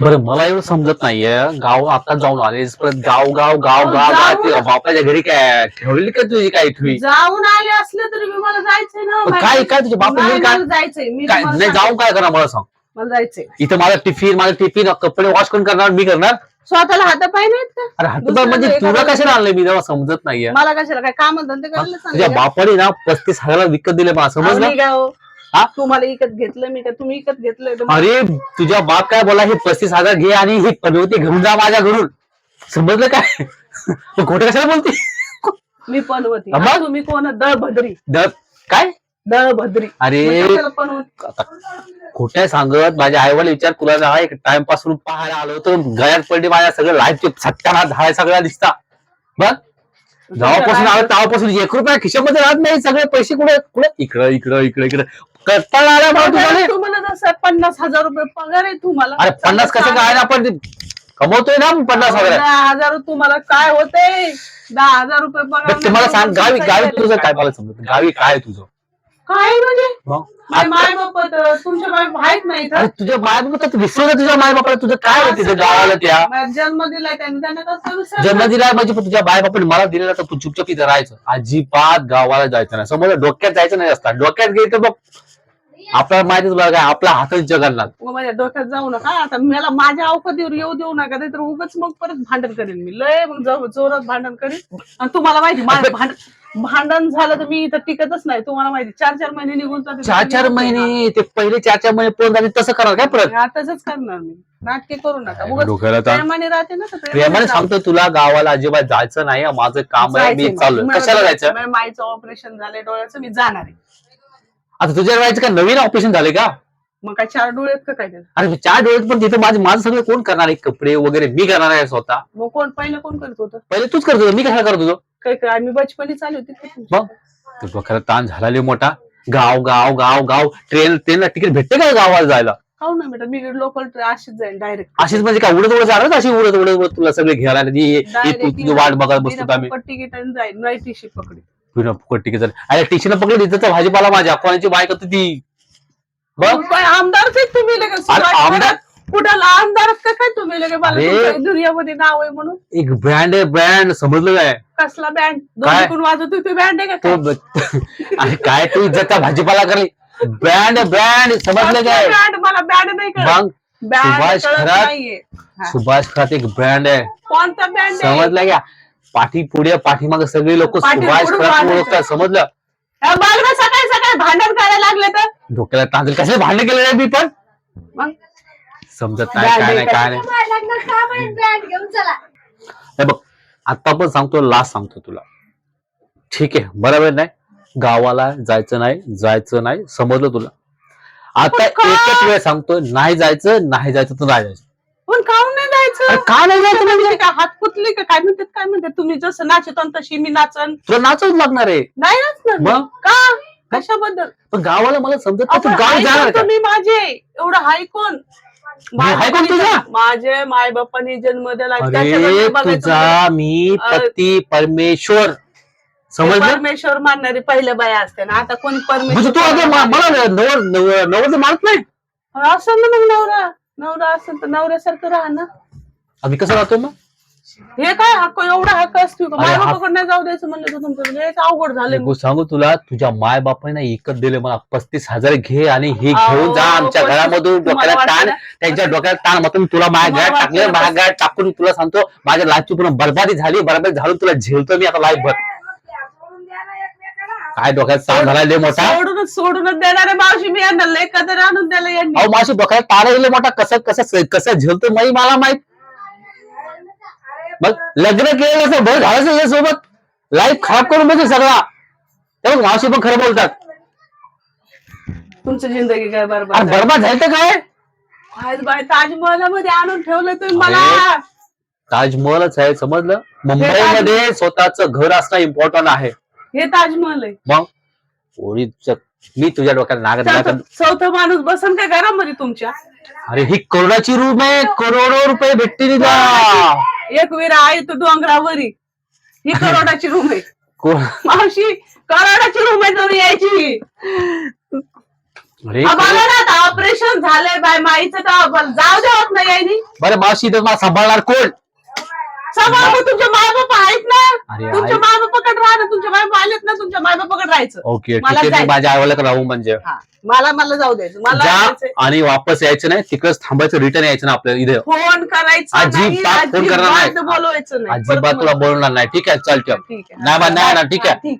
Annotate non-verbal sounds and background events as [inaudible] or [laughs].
बरं मला एवढं समजत नाहीये. गाव आता जाऊन आलेस परत गाव गाव गाव अहो, गाव गाव जाऊन- ते बापाच्या घरी काय ठेवलेली का तुझी काय ठेवी जाऊन आले असले तरी मी मला जायचंय ना पण. काय काय तुझ्या नाही, घरी काय मला जायचंय मी काय तुम्हाला नाही सांगते. जाऊन काय करणार मला सांग. मला जायचंय. इथं माझा टिफिन माझा टिफिन कपडे वॉश कोण करणार मी करणार? स्वतःला हातापाय नाहीत का? अरे हातभार दुसरं म्हणजे एखादं- तुला कशाला आणलंय मी? तेव्हा समजत नाहीये. मला कशाला काय काम धंदे करायला तुझ्या सांगितलं? बापाने ना पस्तीस हजाराला विकत दिले मला समजलं. हा? तुम्हाला इकत घेतलं मी का तुम्ही इकत घेतलंय तर मग- अरे तुझ्या बाप काय बोला हे पस्तीस हजार घे आणि ही पनवती घेऊन जा माझ्या घरून. समजलं काय? तू खोटं कशाला बोलते? मी होती? हा, तुम्ही कोण? दळ भद्री द- काय? दळ भद्री अरे होती? खोट्या सांगत. माझ्या आईवडील विचार तुला जा एक टाइमपासून पाहायला आलो तर गळ्यात पडली माझ्या सगळं लाईफ सत्याना झाड सगळ्या दिसता. बघ. जेव्हापासून आलं तेव्हापासून एक रुपया खिशामध्ये राहत नाही. सगळे पैसे कुठे कुठे? इकडं इकडं इकडं इकडं. कट्टाळा आला मला तुझ्याने तुम्हाला? जसं पन्नास हजार रुपये पगार आहे तुम्हाला. अरे पन्नास कसं काय ना पण ते कमवतोय ना आपण पन्नास हजार. दहा हजार तुम्हाला काय होते दहा हजार रुपये पगार बरं, ते मला सांग गावी गावी तुझं काय मला समजत नाही. गावी काय आहे तुझं? काय म्हणजे? मग? माय माय बाप तुमच्या नाही अरे तुझ्या माय बाप विसरलं तुझ्या माय बापाला तुझं काय आहे तिथं गावाला त्या? जन्म दिलाय त्यांनी त्यांना कसं विसरलं? जन्म दिलाय म्हणजे पण तुझ्या बाय बापाने मला दिलेला तर तू चुपचाप इथं राहायचं. अजिबात गावाला जायचं नाही. समोर डोक्यात जायचं नाही असतात डोक्यात गेलं तर बघ आपल्याला माहितीच बघा काय आपला हातच जगाला मग माझ्या डोक्यात जाऊ नका आता मला माझ्या अवकतीवर येऊ देऊ नका तर उगाच मग परत भांडण करेन मी. लय मग जाऊ जोरात भांडण करीन. आणि तुम्हाला माहिती माझं भांडण भांडण झालं तर मी इथं टिकतच नाही. तुम्हाला माहिती चार चार महिने निघून जाते चार चार महिने ते पहिले चार चार महिने पूर्ण झाले तसं करा काय परत? तसंच करणार मी. नाटके करू नका. उगाच डोक्याला ताण. प्रेमाने राहते ना तर प्रेमाने सांगतो तुला गावाला अजिबात जायचं नाही माझं काम आहे मी जायचंय चालू मला. कशाला जायचं? मला माईचं ऑपरेशन झालंय डोळ्याचं मी जाणार आहे. आता तुझ्या वेळेचं काय नवीन ऑपरेशन झाले का? मग काय चार डोळे आहेत का काय ते? अरे चार डोळ्यात पण तिथे माझं माझं सगळं कोण करणार आहे? कपडे वगैरे मी करणार आहे स्वतः. मग कोण पहिलं कोण करत होतं? पहिले तूच करत होतो. मी कशाला करत होतो? काय काय आम्ही बचपणी चालू होती का तुमची? मग? ते डोक्याला ताण झाला लय मोठा. गाव गाव गाव गाव. ट्रेन ट्रेनला तिकीट भेटते का गावाला जायला? हो ना बेटा मी लोकल अशीच जाईल डायरेक्ट अशीच म्हणजे काय? उडत उडत जाणार अशी उडत उडत उडत तुला सगळे घ्यायला तू तुझी वाट बघत बसतो आम्ही. तिकीट जाईल. नाही टीशी पकडी तुला फुकट झालं. अरे टीशीनं पकडली तिथं भाजीपाला माझ्या? कोणाची बायक होती ती? बघ. आहेत तुम्ही अरे आमदार? आमदार का काय तुम्ही लगे मला अरे. तुमच्या दुनियामध्ये नाव आहे म्हणून. एक ब्रँड आहे ब्रँड समजलं काय? कसला बँड काय? दोन वाजत होती बँड आहे का तो काय? ब- [laughs] अरे काय तू इज़्ज़त त्या भाजीपाला करली ब्रँड ब्रँड समजलं कसला काय? बँड मला बँड नाही कळत. बँड सुभाष कळत खरात? नाहीये. हा. सुभाष खरात एक ब्रँड आहे. कोणता बँड आहे? समजलं का पाठी पुढे पाठीमाग सगळे लोक पाठी सुभाष वाढायचं. ओळखतात समजलं? बघ ना सकाळी सकाळी भांडण करायला लागले तर? डोक्याला तांदूळ कसे भांडण केलं नाही मी पण? मग? समजत नाही काय नाही का? काय नाही घेऊन चला? बघ आता पण सांगतो लास्ट सांगतो तुला. ठीक आहे बरोबर नाही? गावाला जायचं नाही जायचं नाही समजलं तुला? आता पण का? एकच वेळ सांगतो नाही जायचं नाही जायचं तर नाही जायचं. पण काहून नाही जायचं का नाही जायचं म्हणजे म्हणजे काय हात पुतले का? काय म्हणतात काय म्हणतात? तुम्ही जसं नाचतो तशी मी नाचन. तुला नाचच लागणार आहे. नाही नाचणार मी. मग? का? कशाबद्दल? पण गावाला मला समजत नाही, तू आपण गाव हाय जाणार कोण का? तुम्ही माझे. एवढं हाय कोण? हाय कोण तुझा? माझे माय बापाने जन्म दिला अरे बघायचं तुझा मी. पती परमेश्वर. समजलं? परमेश्वर मानणारी पहिल्या बाया असते ना. आता कोणी म्हणजे तू आता मा- मला नवर नवर नवर मानत नाही? असं ना मग नवरा. नवरा असेल तर नवऱ्यासारखं राहा ना. आम्ही कसं राहतो मग? हे काय हक्क? एवढा हक्क असतो का? अरे माय बापाकडे नाही जाऊ द्यायचं म्हणलं तर तुमचं. म्हणजे हेच अवघड झालं गोष्ट सांगू तुला तुझ्या माय बापाने एकच दिले मला. पस्तीस हजार घे आणि हे घेऊन जा आमच्या पस्तीस- घरामधून. तुम्हाला डोक्याला ताण ना? त्यांच्या डोक्याला ताण मग मी तुला माझ्या तुम्हाला घरात टाकले ना? माझ्या घरात टाकून तुला सांगतो माझ्या लाईफची पूर्ण बरबादी झाली बरबादी झाली तुला झेलतो मी आता लाईफ भर. काय डोक्यात ताण झाला लय मोठा? सोडूनच सोडूनच देणारे मावशी मी यांना लय कदर आणून दिलं यांनी. अहो डोक्याला ताण गेले मोठा. कसं कसं कसं झेलतो माही मला माहीत? मग लग्न केलं असं भर झालं या सोबत. लाईफ खराब करून बघू सगळा. तेव्हा मावशी पण खरं बोलतात. तुमची जिंदगी काय अरे बरबाद बरबाद झालं तर काय? आज बाय ताजमहलामध्ये आणून ठेवलं तुम्ही मला. ताजमहलच आहे समजलं? मुंबईमध्ये स्वतःच घर असणं इम्पॉर्टंट आहे. हे ताजमहल आहे. मग? ओळीच मी तुझ्या डोक्यात नागत चौथं चौथं माणूस बसन का घरामध्ये तुमच्या? अरे ही करोडाची रूम आहे. करोडो रुपये भेटतील तिला एक विरा आहे तो डोंगरावरी. ही करोडाची रूम आहे. मावशी करोडाची रूम आहे तुम्ही यायची. अरे आ, बघा ना आता ऑपरेशन झालंय बाय माईचं तर जाऊ द्यावत नाही यांनी बरं मावशी इथं मला सांभाळणार कोण? सगळं मग तुमचे माय बाप आहेत ना. तुमच्या. माय बापाकडे राहा ना. तुमच्या माय बाप आलेत ना तुमच्या माय बापाकडे राहायचं. ओके ठीक मला आहे मी. माझ्या आईवडिला राहू म्हणजे. हा. मला मला जाऊ द्यायचं. मला जा जायचंय. आणि वापस यायचं नाही. तिकडच थांबायचं रिटर्न यायचं ना आपल्या इथे. फोन करायचा अजिबात नाही फोन करणार नाही. अजिबात बोलवायचं नाही. अजिबात तुला बोलणार नाही. ठीक आहे चल ठेव ठीक आहे. नाही बा, नाही ना, ठीक आहे. हा,